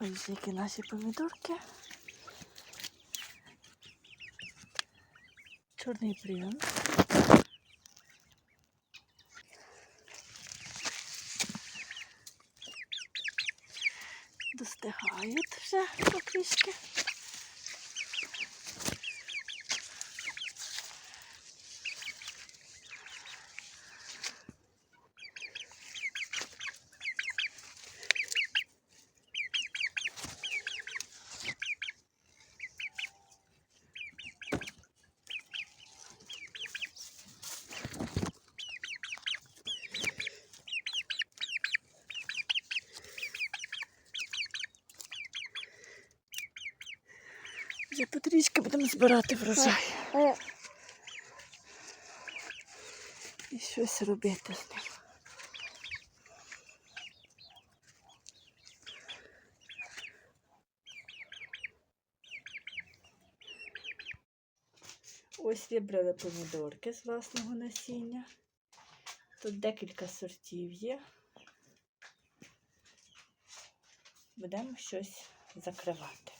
Ось які наші помідорки. Чорний прийом. Достигають вже потрішки. Вже потрішки будемо збирати врожай. Е, І щось робити з ним. Ось вибрали помідорки з власного насіння. Тут декілька сортів є. Будемо щось закривати.